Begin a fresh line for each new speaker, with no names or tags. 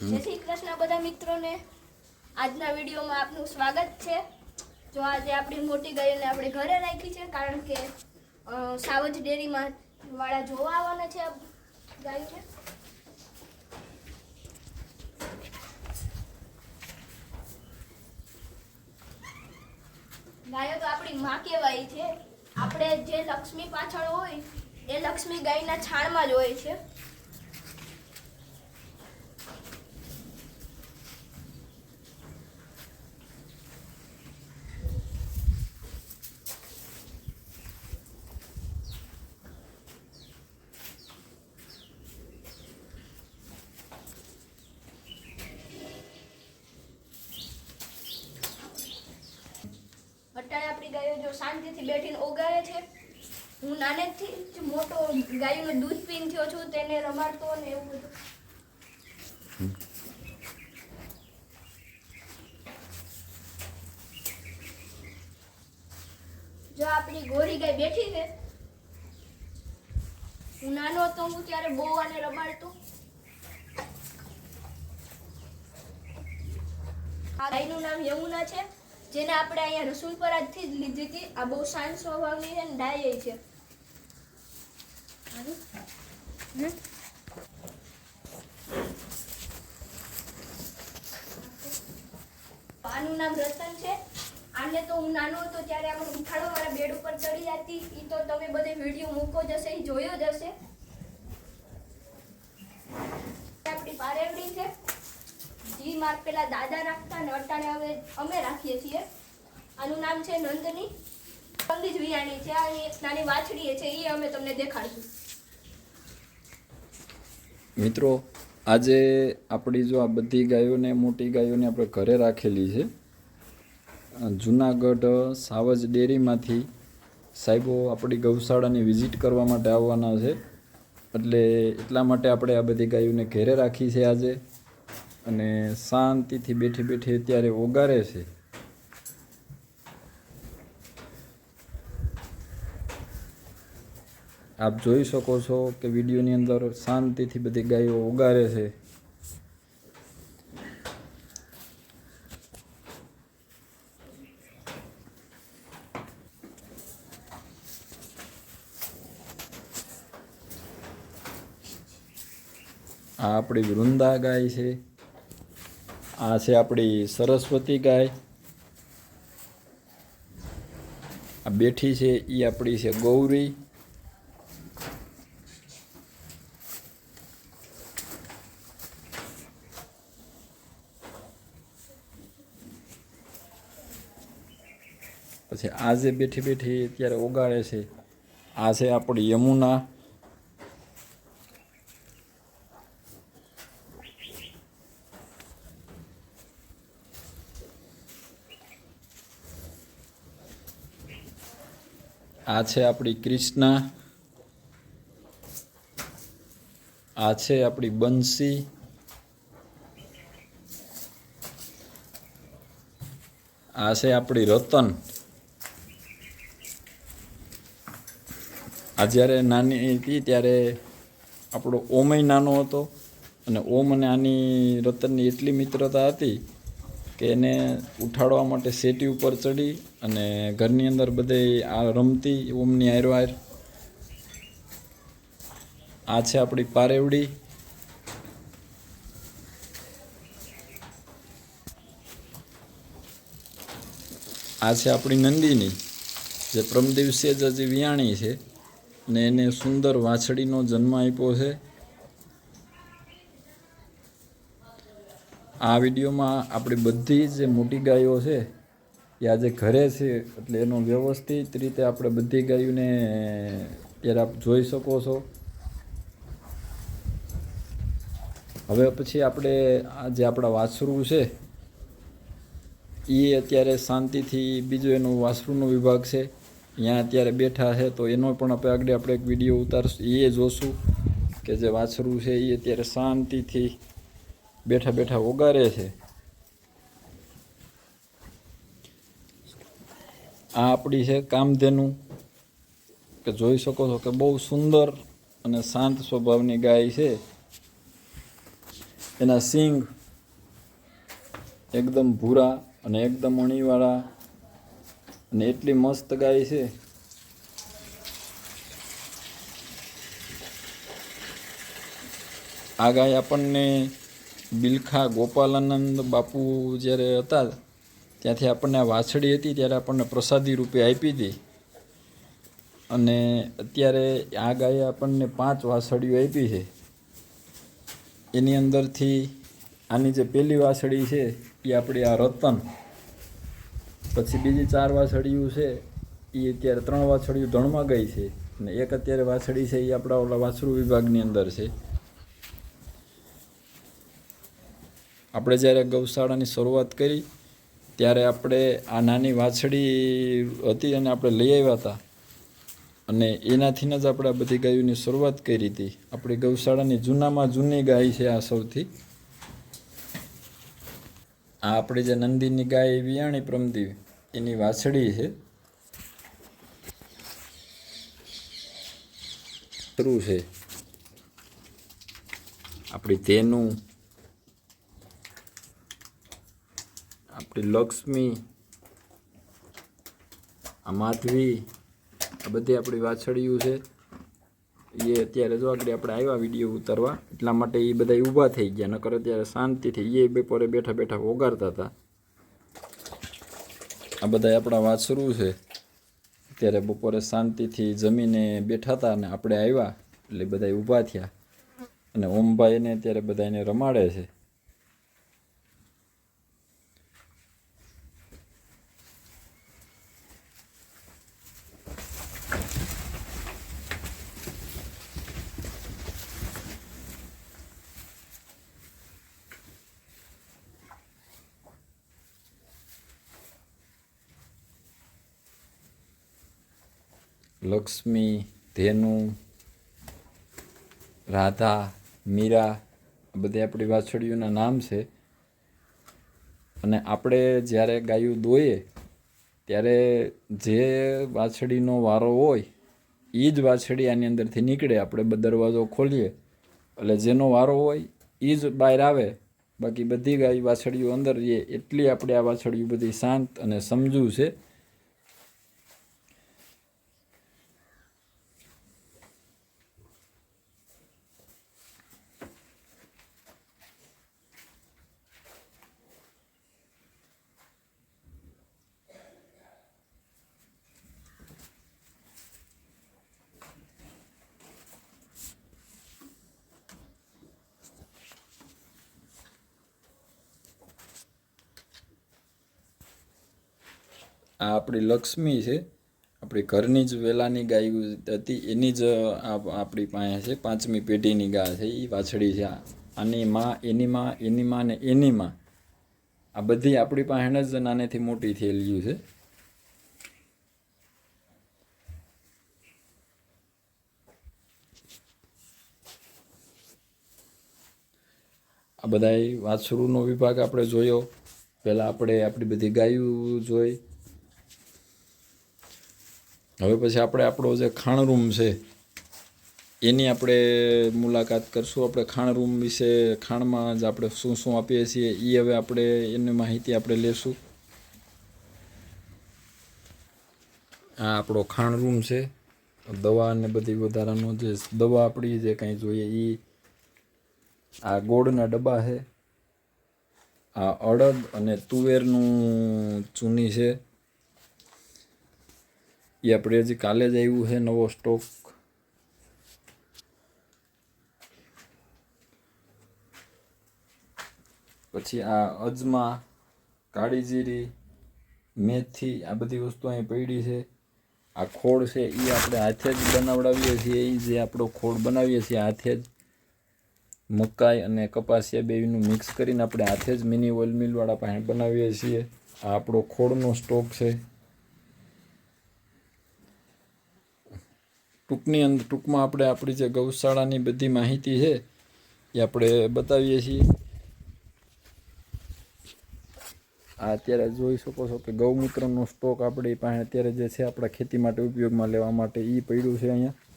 જય શ્રી કૃષ્ણ બધા મિત્રોને. આજના વિડીયોમાં આપનું સ્વાગત છે. જો આજે આપણી મોટી ગાયને આપણે ઘરે રાખી છે, કારણ કે સાવજ ડેરીમાં વાળા જોવા આવવાના છે ગાયોને ગાયો તો આપણી માં કહેવાય છે. આપણે જે લક્ષ્મી પાછળ હોય, એ લક્ષ્મી ગાયના છાણમાં જ હોય છે અત્યારે આપણી ગાયો જો શાંતિથી બેઠીને ઓગાળે છે. હું નાનેથી જ મોટો ગાયનું દૂધ પીન થયો છું, તેને રમાડતો ને એવું બધું. જો આપણી ગોરી ગાય બેઠી છે. હું નાનો હતો, હું ત્યારે બહુ આને રમાડતો. ગાયનું નામ યમુના છે. જેને આપણે અહીંયા રસુલપરાથી જ લીધી હતી. આ બહુ શાંત સ્વભાવની છે ને ડાય છે. આનું નામ રતન છે. આને તો હું નાનો હતો ત્યારે આપણે ઉઠાડો મારા બેડ ઉપર ચડી જતી. એ તો તમે બધે વીડિયો મૂકો જશે એ જોયો જ હશે. આપણી પારેવડી છે. જી માર પેલા દાદા રાખતા ને અટાણે હવે અમે રાખીએ છીએ. આનું નામ છે નંદની. પંડિત વિયાણી છે. આ નાની વાછડી છે એ અમે તમને દેખાડશું.
મિત્રો, આજે આપણી જો આ બધી ગાયોને, મોટી ગાયોને આપણે ઘરે રાખેલી છે. જુનાગઢ સાવજ ડેરીમાંથી સાહેબો આપણી ગૌશાળાની વિઝિટ કરવા માટે આવવાના છે. એટલે એટલા માટે આપણે આ બધી ગાયોને ઘેરે રાખી છે આજે. અને શાંતિથી બેઠી બેઠી અત્યારે ઓગારે છે. આપ જોઈ શકો છો કે વિડીયોની અંદર શાંતિથી બધી ગાયો ઉગારે છે. આ આપણી વૃંદા ગાય છે. આ છે આપણી સરસ્વતી ગાય. આ બેઠી છે એ આપણી છે ગૌરી. પછી આ જે બેઠી બેઠી અત્યારે ઓગાળે છે, આ છે આપણી યમુના. આ છે આપણી ક્રિષ્ના આ છે આપણી બંસી આ છે આપણી રતન. આ જ્યારે નાની હતી ત્યારે આપણો ઓમય નાનો હતો અને ઓમ અને આની રતનની એટલી મિત્રતા હતી કે એને ઉઠાડવા માટે સેટી ઉપર ચડી અને ઘરની અંદર બધે આ રમતી ઓમની આયરો આયર આ છે આપણી પારેવડી. આ છે આપણી નંદીની, જે પ્રમ દિવસે જ હજી વિયાણી છે ને એને સુંદર વાછડીનો જન્મ આપ્યો છે. આ વિડીયોમાં આપણી બધી જે મોટી ગાયો છે, એ આજે ઘરે છે, એટલે એનો વ્યવસ્થિત રીતે આપણે બધી ગાયોને ત્યારે આપ જોઈ શકો છો. હવે પછી આપણે આ જે આપણા વાસરું છે, એ અત્યારે શાંતિથી બીજો એનો વાસરુનો વિભાગ છે. અહીંયા અત્યારે બેઠા છે, તો એનો પણ આપણે આગળ આપણે એક વીડિયો ઉતારશું. એ જોશું કે જે વાછરું છે, એ અત્યારે શાંતિથી બેઠા બેઠા ઓગારે છે. આ આપણી છે કામધેનું, કે જોઈ શકો છો કે બહુ સુંદર અને શાંત સ્વભાવની ગાય છે. એના સિંગ એકદમ ભૂરા અને એકદમ અણીવાળા અને એટલી મસ્ત ગાય છે. આ ગાય આપણને બિલખા ગોપાલાનંદ બાપુ જ્યારે હતા, ત્યાંથી આપણને આ વાછડી હતી, ત્યારે આપણને પ્રસાદી રૂપે આપી હતી. અને અત્યારે આ ગાયે આપણને પાંચ વાછડીઓ આપી છે. એની અંદરથી આની જે પહેલી વાછડી છે, એ આપણી આ રતન. પછી બીજી ચાર વાછડીઓ છે, એ અત્યારે ત્રણ વાછડીઓ ધણમાં ગઈ છે. અને એક અત્યારે વાછડી છે, એ આપણા ઓલા વાછરુ વિભાગની અંદર છે. આપણે જ્યારે ગૌશાળાની શરૂઆત કરી, ત્યારે આપણે આ નાની વાછડી હતી અને આપણે લઈ આવ્યા હતા. અને એનાથીને જ આપણે આ બધી ગાયોની શરૂઆત કરી હતી. આપણી ગૌશાળાની જૂનામાં જૂની ગાય છે આ સૌથી. આ આપણી જે નંદીની ગાય વિયાણી પ્રમદી, એની વાછડી છે. છે. આપણી તેનું આપણી લક્ષ્મી આ માધવી આ બધી આપણી વાછળિયું છે. એ અત્યારે જો આગળ આપણે આવ્યા વીડિયો ઉતારવા, એટલા માટે એ બધા ઊભા થઈ ગયા, નકર અત્યારે શાંતિથી એ બપોરે બેઠા બેઠા ઓગાળતા હતા. આ બધા આપણા વાછરું છે. અત્યારે બપોરે શાંતિથી જમીને બેઠા હતા અને આપણે આવ્યા એટલે બધા ઊભા થયા. અને ઓમભાઈને અત્યારે બધા એને રમાડે છે. લક્ષ્મી, ધેનુ, રાધા, મીરા બધી આપણી વાછડીઓના નામ છે. અને આપણે જ્યારે ગાયું દોઈએ, ત્યારે જે વાછડીનો વારો હોય એ જ વાછડી આની અંદરથી નીકળે. આપણે દરવાજો ખોલીએ, એટલે જેનો વારો હોય એ જ બહાર આવે. બાકી બધી ગાય વાછડીઓ અંદર રહીએ એટલી આપણે આ વાછડીઓ બધી શાંત અને સમજુ છે. આ આપણી લક્ષ્મી છે. આપણી ઘરની જ વેલાની ગાય હતી, એની જ આપણી પાસે છે, પાંચમી પેઢીની ગાય છે એ વાછડી છે. આની માં, એની માં એની માં ને એની માં. આ બધી આપણી પાસે જ નાનેથી મોટી થયેલી છે. આ બધા વાછરૂનો વિભાગ આપણે જોયો. પહેલાં આપણે આપણી બધી ગાયું જોઈ. હવે પછી આપણે આપણો જે ખાણ રૂમ છે, એની આપણે મુલાકાત કરશું. આપણે ખાણ રૂમ વિશે, ખાણમાં જ આપણે શું શું આપીએ છીએ એ હવે આપણે, એની માહિતી આપણે લેશું. આ આપણો ખાણ રૂમ છે. દવા અને બધી વધારાનો જે દવા આપણી જે કંઈ જોઈએ એ આ ગોળના ડબ્બા છે. આ અડદ અને તુવેરનું ચૂની છે. એ આપણે હજી કાલે જ આવ્યું છે નવો સ્ટોક પછી આ અજમા કાળી જીરી મેથી, આ બધી વસ્તુ અહીં પડી છે. આ ખોળ છે એ આપણે હાથે જ બનાવડાવીએ છીએ એ જે આપણો ખોળ બનાવીએ છીએ હાથે જ. મકાઈ અને કપાસિયા બેયનું મિક્સ કરીને આપણે હાથે જ મિની ઓઇલ મિલવાળા પાસે બનાવીએ છીએ. આ આપણો ખોળનો સ્ટોક છે. ટૂંકની અંદર ટૂંકમાં આપણે આપણી જે ગૌશાળાની બધી માહિતી છે, એ આપણે બતાવીએ છીએ. આ અત્યારે જોઈ શકો છો કે ગૌમૂત્રનો સ્ટોક આપણી પાસે અત્યારે જે છે, આપણા ખેતી માટે ઉપયોગમાં લેવા માટે એ પડ્યું છે અહીંયા.